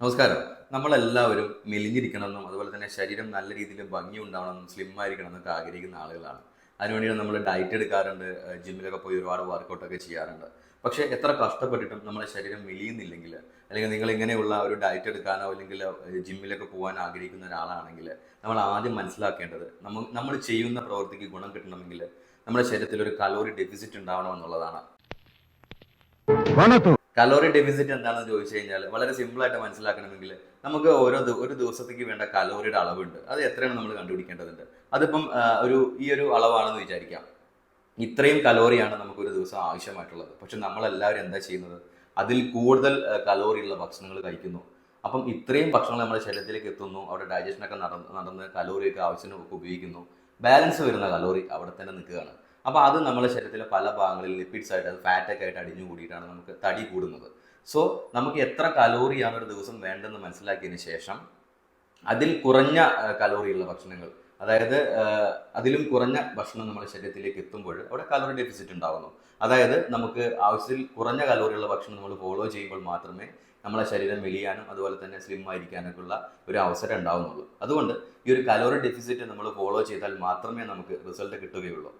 നമസ്കാരം. നമ്മളെല്ലാവരും മെലിഞ്ഞിരിക്കണമെന്നും അതുപോലെ തന്നെ ശരീരം നല്ല രീതിയിൽ ഭംഗി ഉണ്ടാവണമെന്നും സ്ലിം ആയിരിക്കണം എന്നൊക്കെ ആഗ്രഹിക്കുന്ന ആളുകളാണ്. അതിനുവേണ്ടി നമ്മൾ ഡയറ്റ് എടുക്കാറുണ്ട് ജിമ്മിലൊക്കെ പോയി ഒരുപാട് വർക്കൗട്ടൊക്കെ ചെയ്യാറുണ്ട്. പക്ഷെ എത്ര കഷ്ടപ്പെട്ടിട്ടും നമ്മുടെ ശരീരം മെലിയുന്നില്ലെങ്കിൽ അല്ലെങ്കിൽ നിങ്ങൾ ഇങ്ങനെയുള്ള ഒരു ഡയറ്റ് എടുക്കാനോ അല്ലെങ്കിൽ ജിമ്മിലൊക്കെ പോകാൻ ആഗ്രഹിക്കുന്ന ഒരാളാണെങ്കിൽ നമ്മൾ ആദ്യം മനസ്സിലാക്കേണ്ടത് നമ്മൾ നമ്മൾ ചെയ്യുന്ന പ്രവൃത്തിക്ക് ഗുണം കിട്ടണമെങ്കിൽ നമ്മുടെ ശരീരത്തിൽ ഒരു കലോറി ഡെഫിസിറ്റ് ഉണ്ടാവണം എന്നുള്ളതാണ്. കലോറി ഡെഫിസിറ്റ് എന്താണെന്ന് ചോദിച്ചു കഴിഞ്ഞാൽ വളരെ സിമ്പിൾ ആയിട്ട് മനസ്സിലാക്കണമെങ്കിൽ നമുക്ക് ഓരോ ഒരു ദിവസത്തേക്ക് വേണ്ട കലോറിയുടെ അളവുണ്ട്. അത് എത്രയാണ് നമ്മൾ കണ്ടുപിടിക്കേണ്ടതുണ്ട്? അതിപ്പം ഒരു ഈ ഒരു അളവാണെന്ന് വിചാരിക്കാം. ഇത്രയും കലോറിയാണ് നമുക്ക് ഒരു ദിവസം ആവശ്യമായിട്ടുള്ളത്. പക്ഷെ നമ്മളെല്ലാവരും എന്താ ചെയ്യുന്നത്? അതിൽ കൂടുതൽ കലോറിയുള്ള ഭക്ഷണങ്ങൾ കഴിക്കുന്നു. അപ്പം ഇത്രയും ഭക്ഷണങ്ങൾ നമ്മുടെ ശരീരത്തിലേക്ക് എത്തുന്നു. അവിടെ ഡൈജഷനൊക്കെ നടന്ന് നടന്ന് കലോറിയൊക്കെ ആവശ്യത്തിനൊക്കെ ഉപയോഗിക്കുന്നു. ബാലൻസ് വരുന്ന കലോറി അവിടെ തന്നെ നിൽക്കുകയാണ്. അപ്പോൾ അത് നമ്മുടെ ശരീരത്തിലെ പല ഭാഗങ്ങളിൽ ലിപ്പിഡ്സ് ആയിട്ട് അത് ഫാറ്റൊക്കെ ആയിട്ട് അടിഞ്ഞു കൂടിയിട്ടാണ് നമുക്ക് തടി കൂടുന്നത്. സോ നമുക്ക് എത്ര കലോറിയാണ് ഒരു ദിവസം വേണ്ടതെന്ന് മനസ്സിലാക്കിയതിന് ശേഷം അതിൽ കുറഞ്ഞ കലോറിയുള്ള ഭക്ഷണങ്ങൾ അതായത് അതിലും കുറഞ്ഞ ഭക്ഷണം നമ്മുടെ ശരീരത്തിലേക്ക് എത്തുമ്പോൾ അവിടെ കലോറി ഡെഫിസിറ്റ് ഉണ്ടാകുന്നു അതായത് നമുക്ക് ആവശ്യത്തിൽ കുറഞ്ഞ കലോറിയുള്ള ഭക്ഷണം നമ്മൾ ഫോളോ ചെയ്യുമ്പോൾ മാത്രമേ നമ്മളെ ശരീരം മെലിയാനും അതുപോലെ തന്നെ സ്ലിം ആയിരിക്കാനൊക്കെ ഉള്ള ഒരു അവസരം ഉണ്ടാവുന്നുള്ളൂ. അതുകൊണ്ട് ഈ ഒരു കലോറി ഡെഫിസിറ്റ് നമ്മൾ ഫോളോ ചെയ്താൽ മാത്രമേ നമുക്ക് റിസൾട്ട് കിട്ടുകയുള്ളൂ.